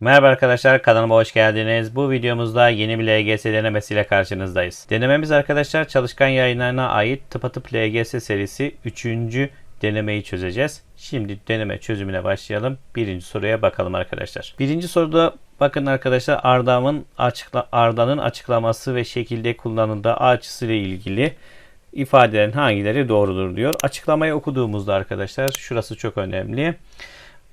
Merhaba arkadaşlar kanalıma hoş geldiniz. Bu videomuzda yeni bir LGS denemesiyle karşınızdayız. Denememiz arkadaşlar çalışkan yayınlarına ait tıpatıp LGS serisi 3. denemeyi çözeceğiz. Şimdi deneme çözümüne başlayalım. Birinci soruya bakalım arkadaşlar. Birinci soruda bakın arkadaşlar Arda'nın açıkla Arda'nın açıklaması ve şekilde kullanıldığı A açısı ile ilgili ifadelerin hangileri doğrudur diyor. Açıklamayı okuduğumuzda arkadaşlar şurası çok önemli.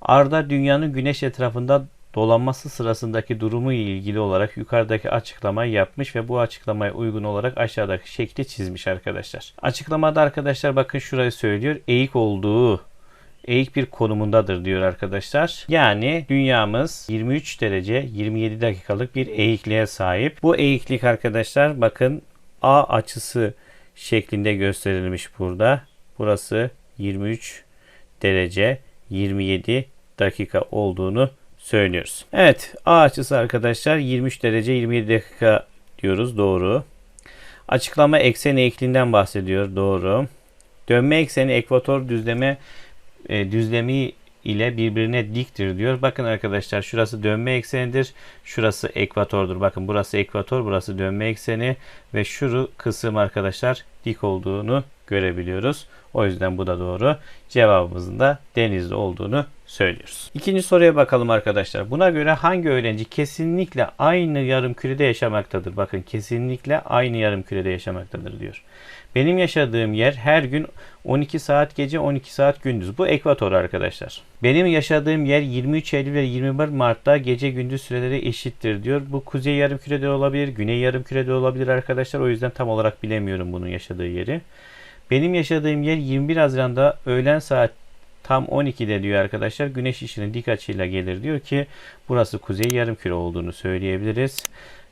Arda dünyanın güneş etrafında dolanması sırasındaki durumu ile ilgili olarak yukarıdaki açıklamayı yapmış ve bu açıklamaya uygun olarak aşağıdaki şekli çizmiş arkadaşlar. Açıklamada arkadaşlar bakın şurayı söylüyor. Eğik olduğu eğik bir konumundadır diyor arkadaşlar. Yani dünyamız 23 derece 27 dakikalık bir eğikliğe sahip. Bu eğiklik arkadaşlar bakın A açısı şeklinde gösterilmiş burada. Burası 23 derece 27 dakika olduğunu söylüyoruz. Evet A açısı arkadaşlar 23 derece 27 dakika diyoruz doğru. Açıklama eksen eğikliğinden bahsediyor doğru. Dönme ekseni ekvator düzleme e, düzlemi ile birbirine diktir diyor. Bakın arkadaşlar şurası dönme eksenidir. Şurası ekvatordur. Bakın burası ekvator, burası dönme ekseni ve şu kısım arkadaşlar dik olduğunu görebiliyoruz. O yüzden bu da doğru. Cevabımızın da denizde olduğunu söylüyoruz. İkinci soruya bakalım arkadaşlar. Buna göre hangi öğrenci kesinlikle aynı yarım kürede yaşamaktadır? Bakın kesinlikle aynı yarım kürede yaşamaktadır diyor. Benim yaşadığım yer her gün 12 saat gece 12 saat gündüz. Bu ekvator arkadaşlar. Benim yaşadığım yer 23 Eylül ve 21 Mart'ta gece gündüz süreleri eşittir diyor. Bu kuzey yarım kürede olabilir, güney yarım kürede olabilir arkadaşlar. O yüzden tam olarak bilemiyorum bunun yaşadığı yeri. Benim yaşadığım yer 21 Haziran'da öğlen saat tam 12'de diyor arkadaşlar. Güneş ışını dik açıyla gelir diyor ki burası kuzey yarımküre olduğunu söyleyebiliriz.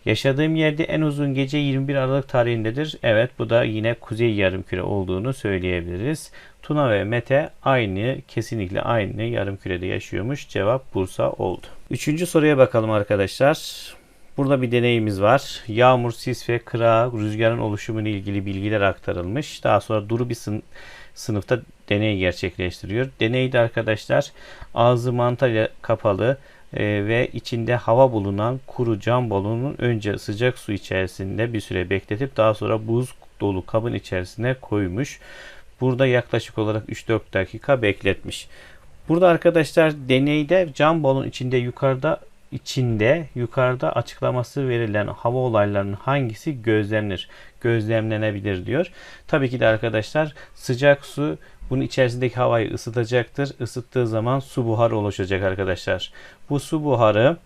Yaşadığım yerde en uzun gece 21 Aralık tarihindedir. Evet bu da yine kuzey yarımküre olduğunu söyleyebiliriz. Tuna ve Mete aynı kesinlikle aynı yarımkürede yaşıyormuş. Cevap Bursa oldu. Üçüncü soruya bakalım arkadaşlar. Burada bir deneyimiz var. Yağmur, sis ve kıra rüzgarın oluşumuyla ilgili bilgiler aktarılmış. Daha sonra Duru bir sın sınıfta deney gerçekleştiriyor. Deneyde arkadaşlar ağzı mantarla kapalı e, ve içinde hava bulunan kuru cam balonun önce sıcak su içerisinde bir süre bekletip daha sonra buz dolu kabın içerisine koymuş. Burada yaklaşık olarak 3-4 dakika bekletmiş. Burada arkadaşlar deneyde cam balon içinde yukarıda içinde yukarıda açıklaması verilen hava olaylarının hangisi gözlemlenir? Gözlemlenebilir diyor. Tabii ki de arkadaşlar sıcak su bunun içerisindeki havayı ısıtacaktır. Isıttığı zaman su buharı oluşacak arkadaşlar. Bu su buharı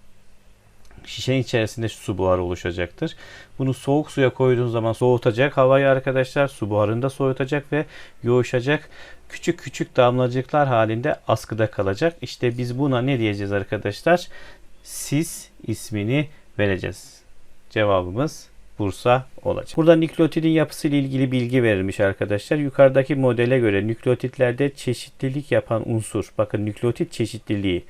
şişenin içerisinde su buharı oluşacaktır. Bunu soğuk suya koyduğun zaman soğutacak havayı arkadaşlar. Su buharını da soğutacak ve yoğuşacak. Küçük küçük damlacıklar halinde askıda kalacak. İşte biz buna ne diyeceğiz arkadaşlar? Sis ismini vereceğiz. Cevabımız Bursa olacak. Burada nükleotidin yapısı ile ilgili bilgi verilmiş arkadaşlar. Yukarıdaki modele göre nükleotitlerde çeşitlilik yapan unsur. Bakın nükleotit çeşitliliği.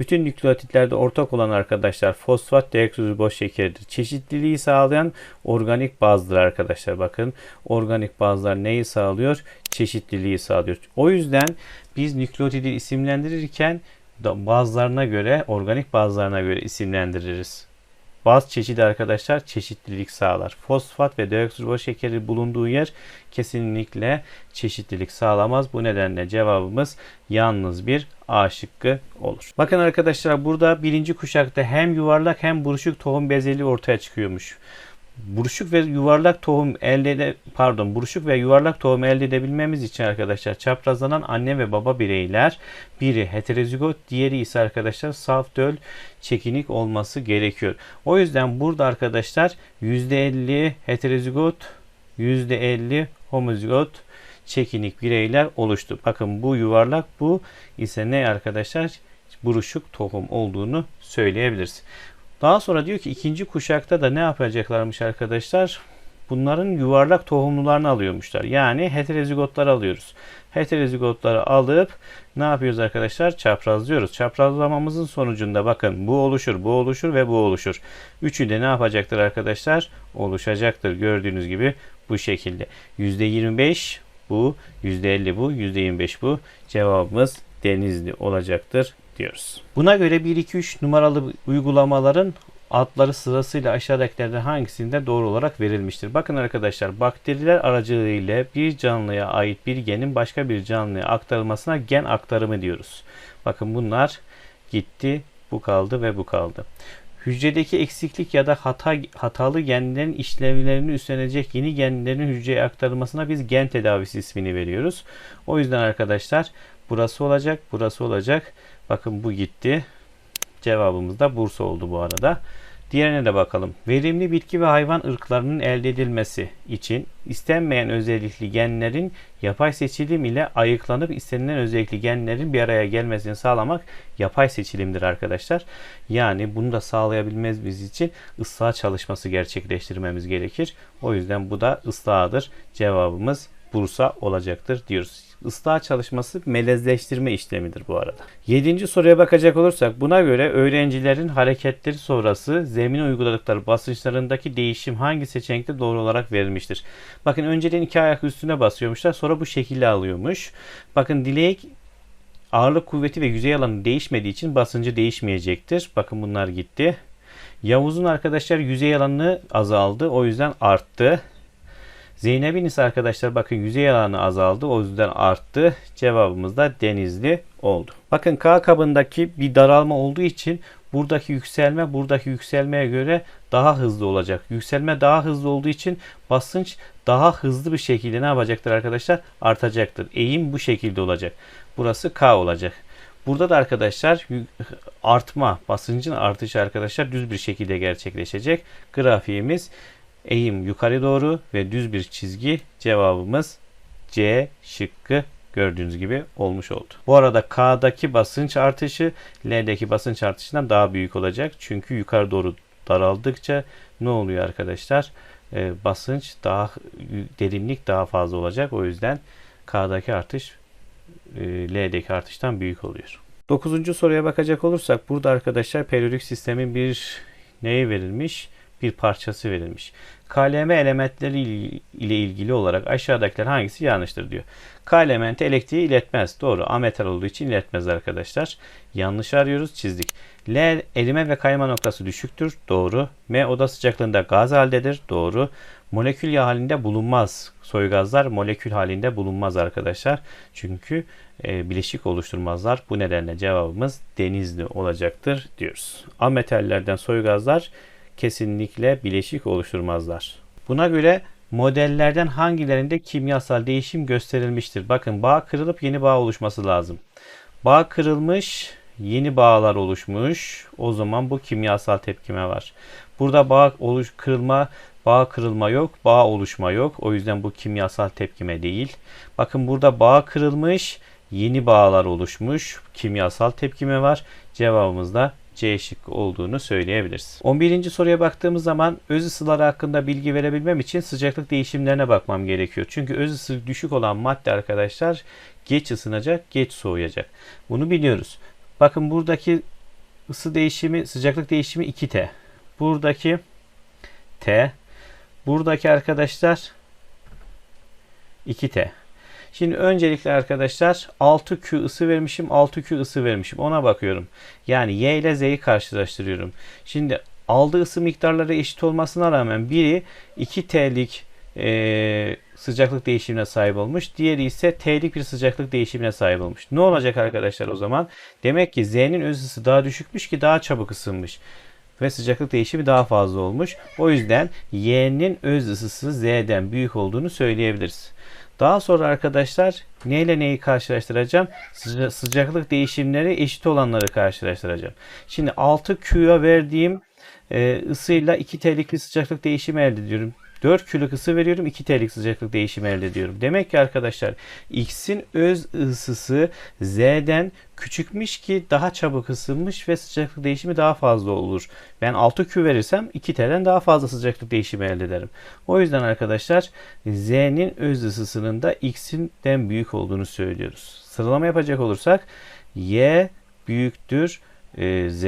Bütün nükleotitlerde ortak olan arkadaşlar fosfat deoksiriboz şekeridir. Çeşitliliği sağlayan organik bazdır arkadaşlar. Bakın organik bazlar neyi sağlıyor? Çeşitliliği sağlıyor. O yüzden biz nükleotidi isimlendirirken bazılarına göre, organik bazılarına göre isimlendiririz. Baz çeşidi arkadaşlar çeşitlilik sağlar. Fosfat ve deoksiriboz şekeri bulunduğu yer kesinlikle çeşitlilik sağlamaz. Bu nedenle cevabımız yalnız bir A şıkkı olur. Bakın arkadaşlar burada birinci kuşakta hem yuvarlak hem buruşuk tohum bezeli ortaya çıkıyormuş buruşuk ve yuvarlak tohum elde ede, pardon buruşuk ve yuvarlak tohum elde edebilmemiz için arkadaşlar çaprazlanan anne ve baba bireyler biri heterozigot diğeri ise arkadaşlar saf döl çekinik olması gerekiyor. O yüzden burada arkadaşlar %50 heterozigot %50 homozigot çekinik bireyler oluştu. Bakın bu yuvarlak bu ise ne arkadaşlar? Buruşuk tohum olduğunu söyleyebiliriz. Daha sonra diyor ki ikinci kuşakta da ne yapacaklarmış arkadaşlar? Bunların yuvarlak tohumlularını alıyormuşlar. Yani heterozigotları alıyoruz. Heterozigotları alıp ne yapıyoruz arkadaşlar? Çaprazlıyoruz. Çaprazlamamızın sonucunda bakın bu oluşur, bu oluşur ve bu oluşur. Üçü de ne yapacaktır arkadaşlar? Oluşacaktır. Gördüğünüz gibi bu şekilde. %25 bu, %50 bu, %25 bu. Cevabımız Denizli olacaktır diyoruz. Buna göre 1 2 3 numaralı uygulamaların adları sırasıyla aşağıdakilerden hangisinde doğru olarak verilmiştir? Bakın arkadaşlar bakteriler aracılığıyla bir canlıya ait bir genin başka bir canlıya aktarılmasına gen aktarımı diyoruz. Bakın bunlar gitti, bu kaldı ve bu kaldı. Hücredeki eksiklik ya da hata, hatalı genlerin işlevlerini üstlenecek yeni genlerin hücreye aktarılmasına biz gen tedavisi ismini veriyoruz. O yüzden arkadaşlar burası olacak, burası olacak. Bakın bu gitti. Cevabımız da Bursa oldu bu arada. Diğerine de bakalım. Verimli bitki ve hayvan ırklarının elde edilmesi için istenmeyen özellikli genlerin yapay seçilim ile ayıklanıp istenilen özellikli genlerin bir araya gelmesini sağlamak yapay seçilimdir arkadaşlar. Yani bunu da sağlayabilmemiz için ıslah çalışması gerçekleştirmemiz gerekir. O yüzden bu da ıslahıdır. Cevabımız Bursa olacaktır diyoruz. Islah çalışması melezleştirme işlemidir bu arada. Yedinci soruya bakacak olursak buna göre öğrencilerin hareketleri sonrası zemine uyguladıkları basınçlarındaki değişim hangi seçenekte doğru olarak verilmiştir? Bakın önceden iki ayak üstüne basıyormuşlar sonra bu şekilde alıyormuş. Bakın dilek ağırlık kuvveti ve yüzey alanı değişmediği için basıncı değişmeyecektir. Bakın bunlar gitti. Yavuz'un arkadaşlar yüzey alanı azaldı. O yüzden arttı. Zeynep'in ise arkadaşlar bakın yüzey alanı azaldı. O yüzden arttı. Cevabımız da denizli oldu. Bakın K kabındaki bir daralma olduğu için buradaki yükselme buradaki yükselmeye göre daha hızlı olacak. Yükselme daha hızlı olduğu için basınç daha hızlı bir şekilde ne yapacaktır arkadaşlar? Artacaktır. Eğim bu şekilde olacak. Burası K olacak. Burada da arkadaşlar artma, basıncın artışı arkadaşlar düz bir şekilde gerçekleşecek. Grafiğimiz eğim yukarı doğru ve düz bir çizgi cevabımız C şıkkı gördüğünüz gibi olmuş oldu. Bu arada K'daki basınç artışı L'deki basınç artışından daha büyük olacak. Çünkü yukarı doğru daraldıkça ne oluyor arkadaşlar? Ee, basınç daha derinlik daha fazla olacak. O yüzden K'daki artış e, L'deki artıştan büyük oluyor. Dokuzuncu soruya bakacak olursak burada arkadaşlar periyodik sistemin bir neyi verilmiş? Bir parçası verilmiş. KLM elementleri ile ilgili olarak aşağıdakiler hangisi yanlıştır diyor. K elementi elektriği iletmez. Doğru. Ametal olduğu için iletmez arkadaşlar. Yanlış arıyoruz. Çizdik. L erime ve kayma noktası düşüktür. Doğru. M oda sıcaklığında gaz haldedir. Doğru. Molekül halinde bulunmaz. Soy gazlar molekül halinde bulunmaz arkadaşlar. Çünkü e, bileşik oluşturmazlar. Bu nedenle cevabımız denizli olacaktır diyoruz. Ametallerden soy gazlar kesinlikle bileşik oluşturmazlar. Buna göre modellerden hangilerinde kimyasal değişim gösterilmiştir? Bakın bağ kırılıp yeni bağ oluşması lazım. Bağ kırılmış, yeni bağlar oluşmuş. O zaman bu kimyasal tepkime var. Burada bağ oluş kırılma, bağ kırılma yok, bağ oluşma yok. O yüzden bu kimyasal tepkime değil. Bakın burada bağ kırılmış, yeni bağlar oluşmuş. Kimyasal tepkime var. Cevabımız da C şıkkı olduğunu söyleyebiliriz. 11. soruya baktığımız zaman öz ısıları hakkında bilgi verebilmem için sıcaklık değişimlerine bakmam gerekiyor. Çünkü öz ısı düşük olan madde arkadaşlar geç ısınacak, geç soğuyacak. Bunu biliyoruz. Bakın buradaki ısı değişimi, sıcaklık değişimi 2T. Buradaki T. Buradaki arkadaşlar 2T. Şimdi öncelikle arkadaşlar 6Q ısı vermişim, 6Q ısı vermişim. Ona bakıyorum. Yani Y ile Z'yi karşılaştırıyorum. Şimdi aldığı ısı miktarları eşit olmasına rağmen biri 2T'lik e, sıcaklık değişimine sahip olmuş. Diğeri ise T'lik bir sıcaklık değişimine sahip olmuş. Ne olacak arkadaşlar o zaman? Demek ki Z'nin öz ısı daha düşükmüş ki daha çabuk ısınmış ve sıcaklık değişimi daha fazla olmuş. O yüzden Y'nin öz ısısı Z'den büyük olduğunu söyleyebiliriz. Daha sonra arkadaşlar neyle neyi karşılaştıracağım? Sıca sıcaklık değişimleri eşit olanları karşılaştıracağım. Şimdi 6Q'ya verdiğim e, ısıyla 2 T'lik bir sıcaklık değişimi elde ediyorum. 4 kiloluk ısı veriyorum 2 TL'lik sıcaklık değişimi elde ediyorum. Demek ki arkadaşlar X'in öz ısısı Z'den küçükmüş ki daha çabuk ısınmış ve sıcaklık değişimi daha fazla olur. Ben 6Q verirsem 2 T'den daha fazla sıcaklık değişimi elde ederim. O yüzden arkadaşlar Z'nin öz ısısının da X'inden büyük olduğunu söylüyoruz. Sıralama yapacak olursak Y büyüktür e, Z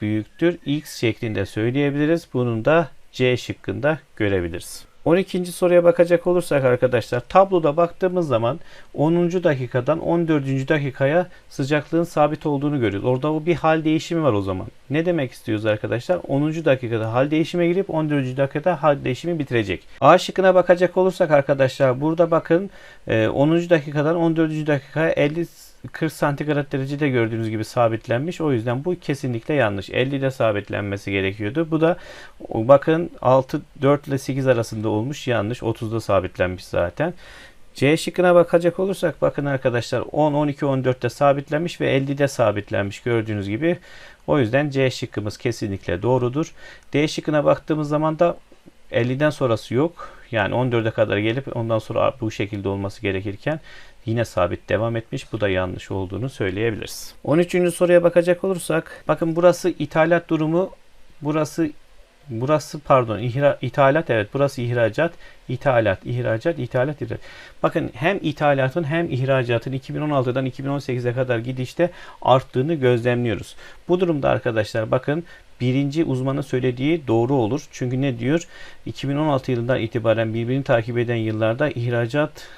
büyüktür X şeklinde söyleyebiliriz. Bunun da C şıkkında görebiliriz. 12. soruya bakacak olursak arkadaşlar tabloda baktığımız zaman 10. dakikadan 14. dakikaya sıcaklığın sabit olduğunu görüyoruz. Orada o bir hal değişimi var o zaman. Ne demek istiyoruz arkadaşlar? 10. dakikada hal değişime girip 14. dakikada hal değişimi bitirecek. A şıkkına bakacak olursak arkadaşlar burada bakın 10. E, dakikadan 14. dakikaya 50 40 santigrat derecede gördüğünüz gibi sabitlenmiş. O yüzden bu kesinlikle yanlış. 50'de sabitlenmesi gerekiyordu. Bu da bakın 6 4 ile 8 arasında olmuş. Yanlış. 30'da sabitlenmiş zaten. C şıkkına bakacak olursak bakın arkadaşlar 10, 12, 14'te sabitlenmiş ve 50'de sabitlenmiş gördüğünüz gibi. O yüzden C şıkkımız kesinlikle doğrudur. D şıkkına baktığımız zaman da 50'den sonrası yok. Yani 14'e kadar gelip ondan sonra bu şekilde olması gerekirken yine sabit devam etmiş. Bu da yanlış olduğunu söyleyebiliriz. 13. soruya bakacak olursak bakın burası ithalat durumu burası Burası pardon ihra, ithalat evet burası ihracat, ithalat, ihracat, ithalat, ihracat. Bakın hem ithalatın hem ihracatın 2016'dan 2018'e kadar gidişte arttığını gözlemliyoruz. Bu durumda arkadaşlar bakın birinci uzmanın söylediği doğru olur. Çünkü ne diyor? 2016 yılından itibaren birbirini takip eden yıllarda ihracat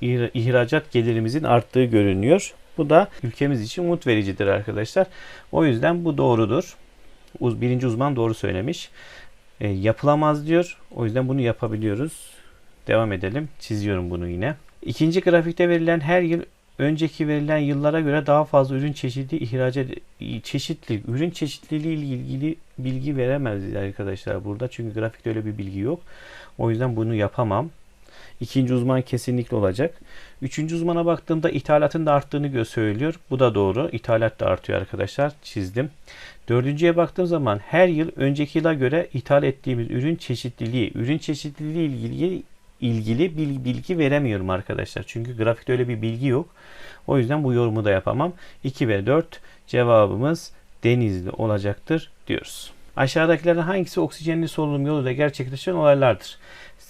ihracat gelirimizin arttığı görünüyor. Bu da ülkemiz için umut vericidir arkadaşlar. O yüzden bu doğrudur. Birinci uzman doğru söylemiş. E, yapılamaz diyor. O yüzden bunu yapabiliyoruz. Devam edelim. Çiziyorum bunu yine. İkinci grafikte verilen her yıl önceki verilen yıllara göre daha fazla ürün çeşidi ihracat çeşitli ürün çeşitliliği ile ilgili bilgi veremez arkadaşlar burada. Çünkü grafikte öyle bir bilgi yok. O yüzden bunu yapamam. İkinci uzman kesinlikle olacak. Üçüncü uzmana baktığımda ithalatın da arttığını söylüyor. Bu da doğru. İthalat da artıyor arkadaşlar. Çizdim. Dördüncüye baktığım zaman her yıl önceki yıla göre ithal ettiğimiz ürün çeşitliliği, ürün çeşitliliği ilgili ilgili bilgi veremiyorum arkadaşlar. Çünkü grafikte öyle bir bilgi yok. O yüzden bu yorumu da yapamam. 2 ve 4 cevabımız denizli olacaktır diyoruz. Aşağıdakilerden hangisi oksijenli solunum yoluyla gerçekleşen olaylardır?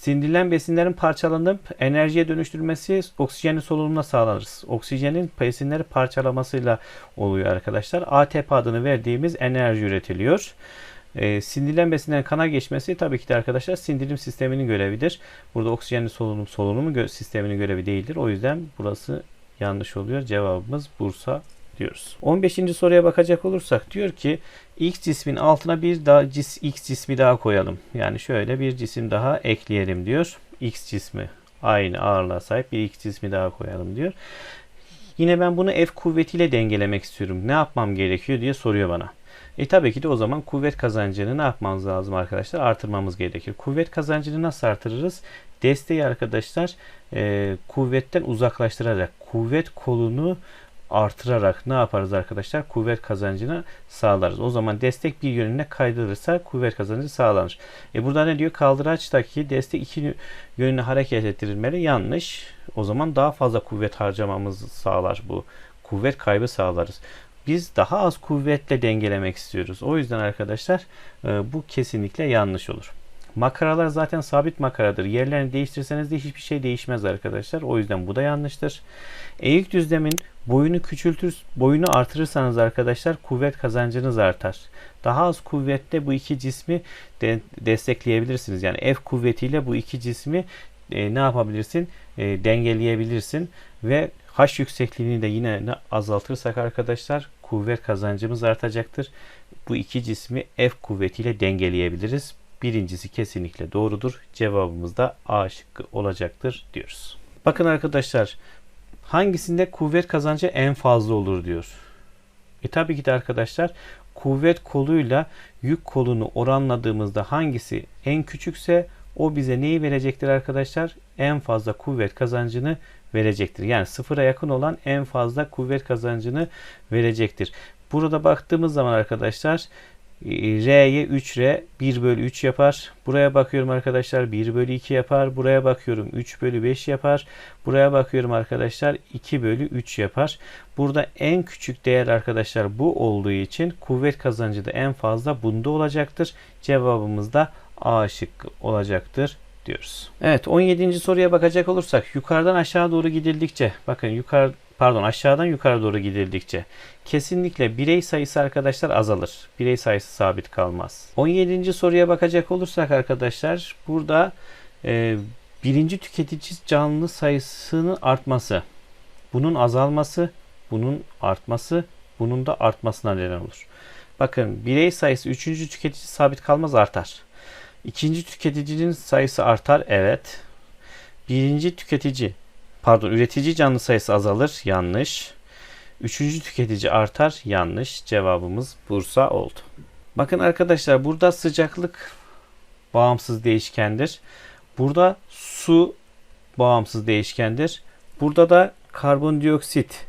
Sindirilen besinlerin parçalanıp enerjiye dönüştürülmesi oksijenli solunumla sağlanır. Oksijenin besinleri parçalamasıyla oluyor arkadaşlar. ATP adını verdiğimiz enerji üretiliyor. E, sindirilen besinlerin kana geçmesi tabii ki de arkadaşlar sindirim sisteminin görevidir. Burada oksijenli solunum solunumu gö sisteminin görevi değildir. O yüzden burası yanlış oluyor. Cevabımız Bursa diyoruz. 15. soruya bakacak olursak diyor ki X cismin altına bir daha cis, X cismi daha koyalım. Yani şöyle bir cisim daha ekleyelim diyor. X cismi aynı ağırlığa sahip bir X cismi daha koyalım diyor. Yine ben bunu F kuvvetiyle dengelemek istiyorum. Ne yapmam gerekiyor diye soruyor bana. E tabii ki de o zaman kuvvet kazancını ne yapmamız lazım arkadaşlar? Artırmamız gerekir. Kuvvet kazancını nasıl artırırız? Desteği arkadaşlar e, kuvvetten uzaklaştırarak kuvvet kolunu artırarak ne yaparız arkadaşlar? Kuvvet kazancını sağlarız. O zaman destek bir yönüne kaydırırsa kuvvet kazancı sağlanır. E burada ne diyor? Kaldıraçtaki destek iki yönüne hareket ettirilmeli. Yanlış. O zaman daha fazla kuvvet harcamamızı sağlar bu. Kuvvet kaybı sağlarız. Biz daha az kuvvetle dengelemek istiyoruz. O yüzden arkadaşlar e, bu kesinlikle yanlış olur. Makaralar zaten sabit makaradır. Yerlerini değiştirseniz de hiçbir şey değişmez arkadaşlar. O yüzden bu da yanlıştır. Eğik düzlemin boyunu küçültür, boyunu artırırsanız arkadaşlar kuvvet kazancınız artar. Daha az kuvvette bu iki cismi de destekleyebilirsiniz. Yani F kuvvetiyle bu iki cismi e, ne yapabilirsin? E, dengeleyebilirsin ve H yüksekliğini de yine azaltırsak arkadaşlar kuvvet kazancımız artacaktır. Bu iki cismi F kuvvetiyle dengeleyebiliriz. Birincisi kesinlikle doğrudur. Cevabımız da A şıkkı olacaktır diyoruz. Bakın arkadaşlar hangisinde kuvvet kazancı en fazla olur diyor. E tabii ki de arkadaşlar kuvvet koluyla yük kolunu oranladığımızda hangisi en küçükse o bize neyi verecektir arkadaşlar? En fazla kuvvet kazancını verecektir. Yani sıfıra yakın olan en fazla kuvvet kazancını verecektir. Burada baktığımız zaman arkadaşlar R'ye 3R 1 bölü 3 yapar. Buraya bakıyorum arkadaşlar 1 bölü 2 yapar. Buraya bakıyorum 3 bölü 5 yapar. Buraya bakıyorum arkadaşlar 2 bölü 3 yapar. Burada en küçük değer arkadaşlar bu olduğu için kuvvet kazancı da en fazla bunda olacaktır. Cevabımız da A şıkkı olacaktır diyoruz. Evet 17. soruya bakacak olursak yukarıdan aşağı doğru gidildikçe bakın yukarı pardon aşağıdan yukarı doğru gidildikçe kesinlikle birey sayısı arkadaşlar azalır. Birey sayısı sabit kalmaz. 17. soruya bakacak olursak arkadaşlar burada Ee, birinci tüketici canlı sayısının artması, bunun azalması, bunun artması, bunun da artmasına neden olur. Bakın birey sayısı üçüncü tüketici sabit kalmaz artar. İkinci tüketicinin sayısı artar evet. Birinci tüketici pardon üretici canlı sayısı azalır yanlış. Üçüncü tüketici artar yanlış. Cevabımız Bursa oldu. Bakın arkadaşlar burada sıcaklık bağımsız değişkendir. Burada su bağımsız değişkendir. Burada da karbondioksit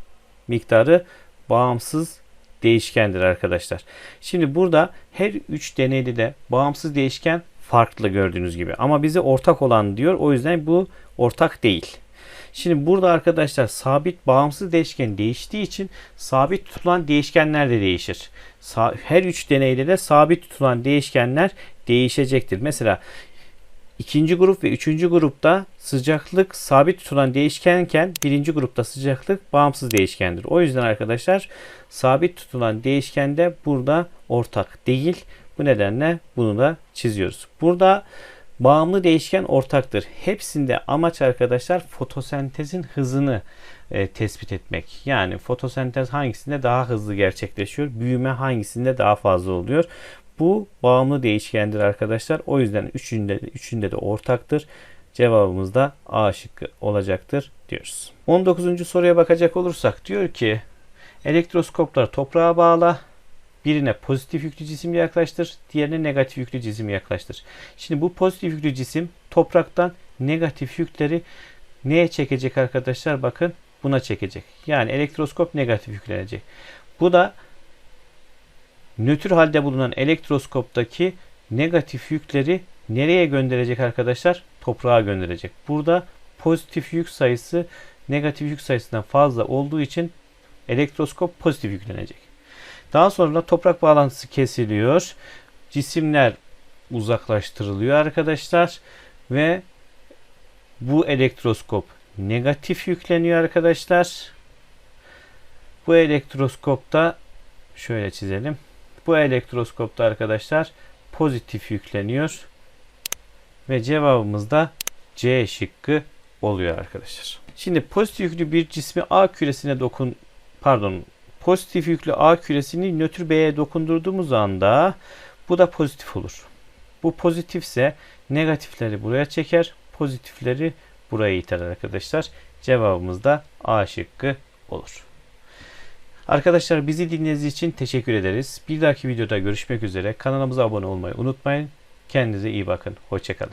miktarı bağımsız değişkendir arkadaşlar. Şimdi burada her üç deneyde de bağımsız değişken farklı gördüğünüz gibi. Ama bize ortak olan diyor. O yüzden bu ortak değil. Şimdi burada arkadaşlar sabit bağımsız değişken değiştiği için sabit tutulan değişkenler de değişir. Her üç deneyde de sabit tutulan değişkenler değişecektir. Mesela ikinci grup ve üçüncü grupta sıcaklık sabit tutulan değişkenken birinci grupta sıcaklık bağımsız değişkendir. O yüzden arkadaşlar sabit tutulan değişken de burada ortak değil. Bu nedenle bunu da çiziyoruz. Burada bağımlı değişken ortaktır. Hepsinde amaç arkadaşlar fotosentezin hızını e, tespit etmek. Yani fotosentez hangisinde daha hızlı gerçekleşiyor, büyüme hangisinde daha fazla oluyor. Bu bağımlı değişkendir arkadaşlar. O yüzden üçünde, üçünde de ortaktır. Cevabımız da A şıkkı olacaktır diyoruz. 19. soruya bakacak olursak diyor ki elektroskopları toprağa bağla. Birine pozitif yüklü cisim yaklaştır, diğerine negatif yüklü cisim yaklaştır. Şimdi bu pozitif yüklü cisim topraktan negatif yükleri neye çekecek arkadaşlar? Bakın buna çekecek. Yani elektroskop negatif yüklenecek. Bu da nötr halde bulunan elektroskoptaki negatif yükleri nereye gönderecek arkadaşlar? Toprağa gönderecek. Burada pozitif yük sayısı negatif yük sayısından fazla olduğu için elektroskop pozitif yüklenecek. Daha sonra toprak bağlantısı kesiliyor. Cisimler uzaklaştırılıyor arkadaşlar ve bu elektroskop negatif yükleniyor arkadaşlar. Bu elektroskopta şöyle çizelim. Bu elektroskopta arkadaşlar pozitif yükleniyor. Ve cevabımız da C şıkkı oluyor arkadaşlar. Şimdi pozitif yüklü bir cismi A küresine dokun pardon pozitif yüklü A küresini nötr B'ye dokundurduğumuz anda bu da pozitif olur. Bu pozitifse negatifleri buraya çeker, pozitifleri buraya iter arkadaşlar. Cevabımız da A şıkkı olur. Arkadaşlar bizi dinlediğiniz için teşekkür ederiz. Bir dahaki videoda görüşmek üzere. Kanalımıza abone olmayı unutmayın. Kendinize iyi bakın. Hoşçakalın.